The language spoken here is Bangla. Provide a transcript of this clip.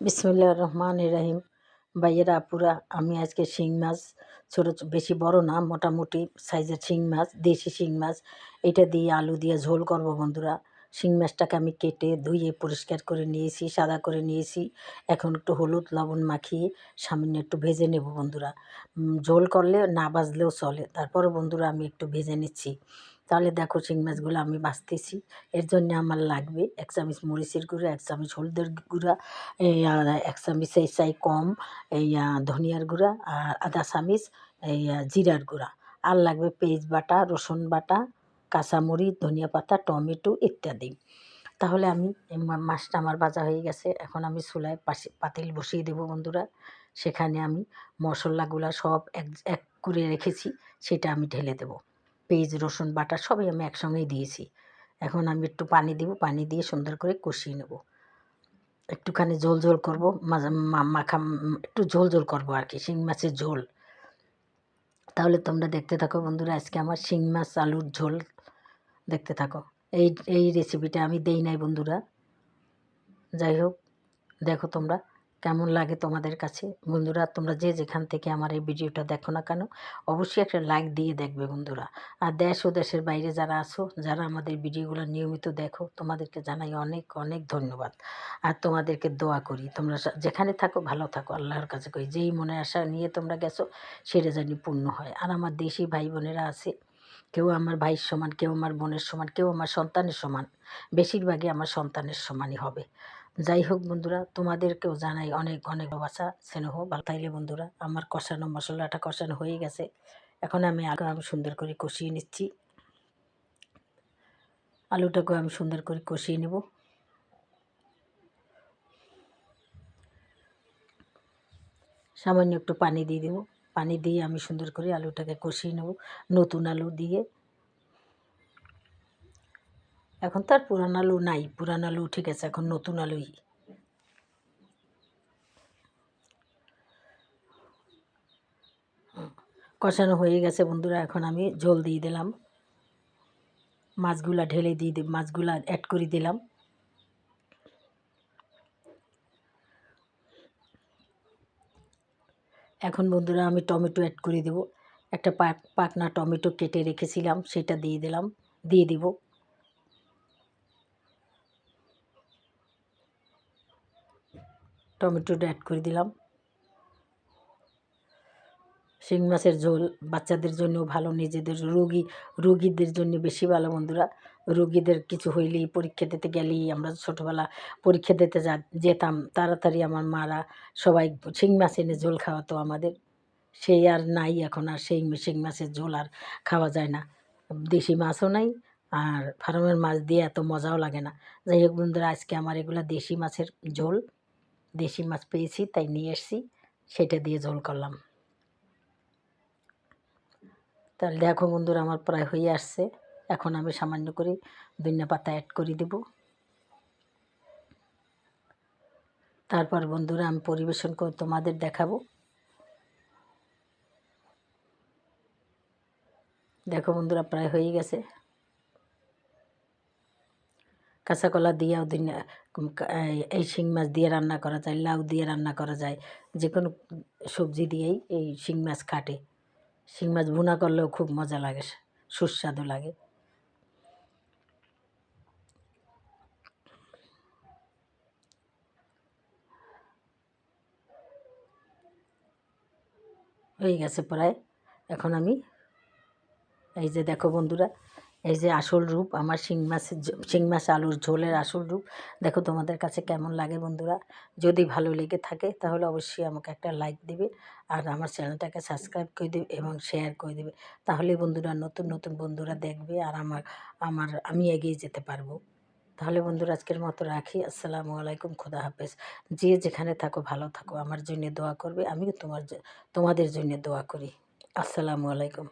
বিসমুল্লাহ রহমান রাহিম। ভাইয়েরা, আপুরা, আমি আজকে শিং মাছ, ছোটো বেশি বড় না, মোটামুটি সাইজের শিং মাছ, দেশি শিং মাছ। এটা দিয়ে আলু দিয়ে ঝোল করব বন্ধুরা। শিং মাছটাকে আমি কেটে ধুয়ে পরিষ্কার করে নিয়েছি, সাদা করে নিয়েছি। এখন একটু হলুদ লবণ মাখিয়ে সামান্য একটু ভেজে নেব বন্ধুরা। ঝোল করলে না বাজলেও চলে। তারপরে বন্ধুরা আমি একটু ভেজে নিচ্ছি। তাহলে দেখো শিং মাছগুলো আমি বাছতেছি এর জন্য আমার লাগবে এক চামচ মরিচের গুঁড়া, এক চামচ হলদের গুঁড়া এক চামচ এই চাই কম, এই ধনিয়ার গুঁড়া, আর আদা চামচ, এই জিরার গুঁড়া। আর লাগবে পেঁয়াজ বাটা, রসুন বাটা, কাঁচামরিচ, ধনিয়া পাতা, টমেটো ইত্যাদি। তাহলে আমি মাছটা আমার ভাজা হয়ে গেছে। এখন আমি চুলায় পাশে, পাতিল বসিয়ে দেবো বন্ধুরা। সেখানে আমি মশলাগুলো সব এক এক করে রেখেছি, সেটা আমি ঢেলে দেবো। পেঁয়াজ, রসুন, বাটা সবই আমি একসঙ্গেই দিয়েছি। এখন আমি একটু পানি দিব, পানি দিয়ে সুন্দর করে কষিয়ে নেব। একটুখানি ঝোল ঝোল করব মাখা, একটু ঝোল ঝোল করব আর কি, শিং মাছের ঝোল। তাহলে তোমরা দেখতে থাকো বন্ধুরা, আজকে আমার শিং মাছ আলুর ঝোল। দেখতে থাকো। এই এই রেসিপিটা আমি দেই নাই বন্ধুরা। যাই হোক, দেখো তোমরা। কেমন লাগে তোমাদের কাছে? বন্ধুরা, তোমরা যে যেখান থেকে আমার এই ভিডিওটা দেখো না কেন, অবশ্যই একটা লাইক দিয়ে দেখবে বন্ধুরা। আর দেশ ও দেশের বাইরে যারা আছো, যারা আমাদের ভিডিওগুলো নিয়মিত দেখো, তোমাদেরকে জানাই অনেক অনেক ধন্যবাদ। আর তোমাদেরকে দোয়া করি, তোমরা যেখানে থাকো, ভালো থাকো, আল্লাহর কাছে করি। যেই মনে আশা নিয়ে তোমরা গেছো, সেটা জানি পূর্ণ হয়। আর আমার দেশি ভাই বোনেরা আছে, কেউ আমার ভাইয়ের সমান, কেউ আমার বোনের সমান, কেউ আমার সন্তানের সমান, বেশিরভাগই আমার সন্তানের সমানই হবে। যাই হোক বন্ধুরা, তোমাদেরকেও জানাই অনেক অনেক ভালোবাসা, স্নেহ। ভালো তাইলে বন্ধুরা, আমার কষানো মশলাটা কষানো হয়ে গেছে। এখন আমি আলু আমি সুন্দর করে কষিয়ে নিচ্ছি। আলুটাকে আমি সুন্দর করে কষিয়ে নেব। সামান্য একটু পানি দিয়ে দেবো। পানি দিয়ে আমি সুন্দর করে আলুটাকে কষিয়ে নেব। নতুন আলু দিয়ে এখন তো আর পুরান আলু নাই, পুরান আলু উঠে গেছে, এখন নতুন আলুই। কষানো হয়ে গেছে বন্ধুরা, এখন আমি ঝোল দিয়ে দিলাম। মাছগুলা ঢেলে দিয়ে দি, মাছগুলা অ্যাড করে দিলাম। এখন বন্ধুরা আমি টমেটো অ্যাড করে দেবো। একটা পাক পাকনা টমেটো কেটে রেখেছিলাম, সেটা দিয়ে দিলাম, দিয়ে দিব। টমেটোটা অ্যাড করে দিলাম। শিং মাছের ঝোল বাচ্চাদের জন্য ভালো, নিজেদের রোগী, রোগীদের জন্য বেশি ভালো বন্ধুরা। রোগীদের কিছু হইলেই পরীক্ষা দিতে গেলেই আমরা ছোটোবেলা পরীক্ষা দিতে যা, যেতাম। তাড়াতাড়ি আমার মারা সবাই শিং মাছ এনে ঝোল খাওয়াতো আমাদের। সেই আর নাই এখন আর সেই শিং মাছের ঝোল আর খাওয়া যায় না। দেশি মাছও নাই আর ফার্মের মাছ দিয়ে এত মজাও লাগে না। যাই হোক বন্ধুরা, আজকে আমার এগুলো দেশি মাছের ঝোল। দেশি মাছ পেয়েছি, তাই নিয়ে এসেছি, সেটা দিয়ে ঝোল করলাম। তাহলে দেখো বন্ধুরা, আমার প্রায় হয়ে আসছে। এখন আমি সামান্য করে ধনিয়া পাতা অ্যাড করে দেব। তারপর বন্ধুরা, আমি পরিবেশন করে তোমাদের দেখাবো। দেখো বন্ধুরা, প্রায় হয়ে গেছে। কাঁচা কলা দিয়েও এই- এই শিং মাছ দিয়ে রান্না করা যায়, লাউ দিয়ে রান্না করা যায় যে কোনো সবজি দিয়েই এই শিং মাছ কাটে শিং মাছ ভুনা করলেও খুব মজা লাগে, সুস্বাদু লাগে। হয়ে গেছে প্রায়। এখন আমি, এই যে দেখো বন্ধুরা এই যে আসল রূপ, আমার শিং মাছের শিং মাছ আলুর ঝোলের আসল রূপ, দেখো তোমাদের কাছে কেমন লাগে বন্ধুরা? যদি ভালো লেগে থাকে তাহলে অবশ্যই আমাকে একটা লাইক দিবে আর আমার চ্যানেলটাকে সাবস্ক্রাইব করে দেবে এবং শেয়ার করে দেবে। তাহলে বন্ধুরা নতুন নতুন বন্ধুরা দেখবে আর আমার আমার, আমি এগিয়ে যেতে পারব। তাহলে বন্ধুরা আজকের মতো রাখি। আসসালামু আলাইকুম, খোদা হাফেজ। যে যেখানে থাকো, ভালো থাকো। আমার জন্য দোয়া করবে। আমিও তোমার তোমাদের জন্য দোয়া করি। আসসালামু আলাইকুম।